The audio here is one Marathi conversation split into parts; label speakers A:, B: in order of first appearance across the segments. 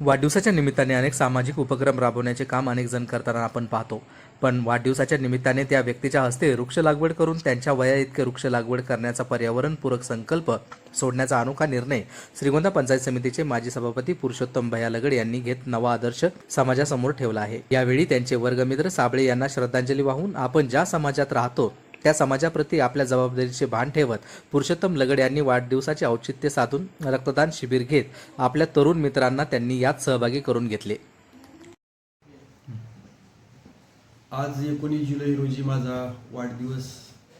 A: वाढदिवसाच्या निमित्ताने अनेक सामाजिक उपक्रम राबवण्याचे काम अनेक जण करताना आपण पाहतो. पण वाढदिवसाच्या निमित्ताने त्या व्यक्तीच्या हस्ते वृक्ष लागवड करून त्यांच्या वया इतके वृक्ष लागवड करण्याचा पर्यावरणपूरक संकल्प सोडण्याचा अनोखा निर्णय श्रीगोंदा पंचायत समितीचे माजी सभापती पुरुषोत्तम भया लगड यांनी घेत नवा आदर्श समाजासमोर ठेवला आहे. यावेळी त्यांचे वर्गमित्र साबळे यांना श्रद्धांजली वाहून आपण ज्या समाजात राहतो त्या समाजाप्रती आपल्या जबाबदारीचे भान ठेवत पुरुषोत्तम लगड यांनी वाढदिवसाचे औचित्य साधून रक्तदान शिबिर घेत आपल्या तरुण मित्रांना त्यांनी यात सहभागी करून घेतले.
B: आज एकोणीस जुलै रोजी माझा वाढदिवस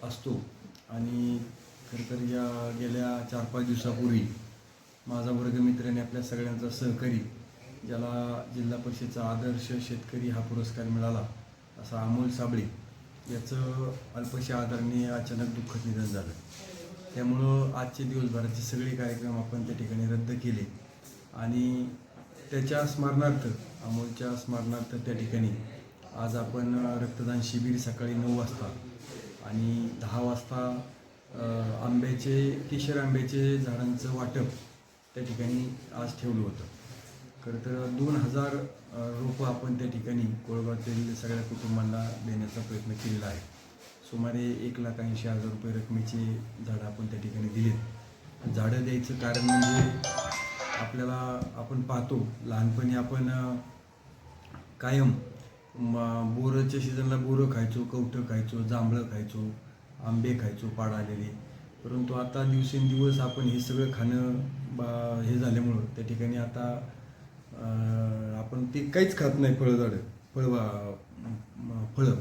B: असतो आणि खरं तर या गेल्या चार पाच दिवसापूर्वी माझा वर्गमित्राने आपल्या सगळ्यांचा सहकारी ज्याला जिल्हा परिषदेचा आदर्श शेतकरी हा पुरस्कार मिळाला असा अमोल साबळे याचं अल्पशा आदरणीय अचानक दुःखद निधन झालं. त्यामुळं आजचे दिवसभराचे सगळे कार्यक्रम आपण त्या ठिकाणी रद्द केले. आणि त्याच्या स्मरणार्थ अमोलच्या स्मरणार्थ त्या ठिकाणी आज आपण रक्तदान शिबिर सकाळी नऊ वाजता आणि दहा वाजता आंब्याचे केशर आंब्याचे झाडांचं वाटप त्या ठिकाणी आज ठेवलं होतं. खरं तर दोन हजार रोपं आपण त्या ठिकाणी कोळगावातील सगळ्या कुटुंबांना देण्याचा प्रयत्न केलेला आहे. सुमारे एक लाख ऐंशी हजार रुपये रकमेची झाडं आपण त्या ठिकाणी दिलीत. झाडं द्यायचं कारण म्हणजे आपल्याला आपण पाहतो लहानपणी आपण कायम म- सीझनला बोरं खायचो कवठं खायचो जांभळं खायचो आंबे खायचो पाड आलेले परंतु आता दिवसेंदिवस आपण हे सगळं खाणं बा हे झाल्यामुळं त्या ठिकाणी आता आपण ते काहीच खात नाही फळं झाडं फळ फळं.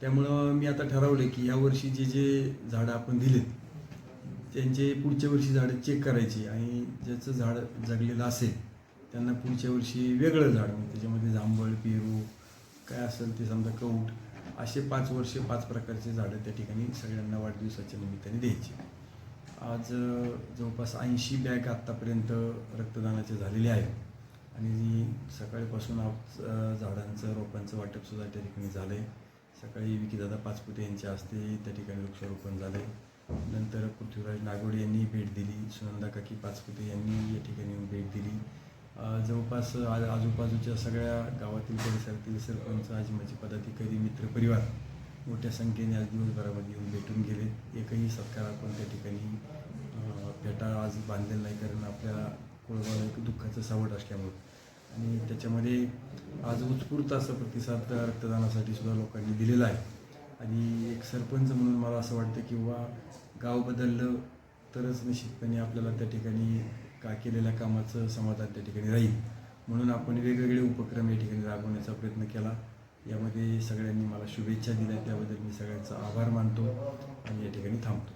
B: त्यामुळं मी आता ठरवलं की यावर्षी जे जे झाडं आपण दिलेत त्यांचे पुढच्या वर्षी झाडं चेक करायची आणि ज्याचं झाड जगलेलं असेल त्यांना पुढच्या वर्षी वेगळं झाड म्हणजे त्याच्यामध्ये जांभळ पेरू काय असेल ते समजा कौट असे पाच वर्षे पाच प्रकारचे झाडं त्या ठिकाणी सगळ्यांना वाढदिवसाच्या निमित्ताने द्यायची. आज जवळपास ऐंशी बॅग आत्तापर्यंत रक्तदानाचे झालेले आहेत. आणि सकाळपासून आप झाडांचं रोपांचं वाटपसुद्धा त्या ठिकाणी झालं आहे सकाळी विकीदादा पाचपुते यांच्या हस्ते त्या ठिकाणी वृक्षारोपण झालं आहे नंतर पृथ्वीराज नागोडे यांनी भेट दिली. सुनंदा काकी पाचपुते यांनी या ठिकाणी भेट दिली. जवळपास आज आजूबाजूच्या सगळ्या गावातील परिसरातील सरपंच आजीमाजी पदाधिकारी मित्रपरिवार मोठ्या संख्येने आज दिवसभरामध्ये येऊन भेटून गेले एकही सत्कार आपण त्या ठिकाणी फेटा आज बांधलेला नाही. कारण आपल्या मला एक दुःखाचं सावट असल्यामुळं. आणि त्याच्यामध्ये आज उत्स्फूर्त असं प्रतिसाद रक्तदानासाठी सुद्धा लोकांनी दिलेला आहे. आणि एक सरपंच म्हणून मला असं वाटतं किंवा गाव बदललं तरच निश्चितपणे आपल्याला त्या ठिकाणी का केलेल्या कामाचं समाधान त्या ठिकाणी राहील. म्हणून आपण वेगवेगळे उपक्रम या ठिकाणी राबवण्याचा प्रयत्न केला. यामध्ये सगळ्यांनी मला शुभेच्छा दिल्या. त्याबद्दल मी सगळ्यांचा आभार मानतो आणि या ठिकाणी थांबतो.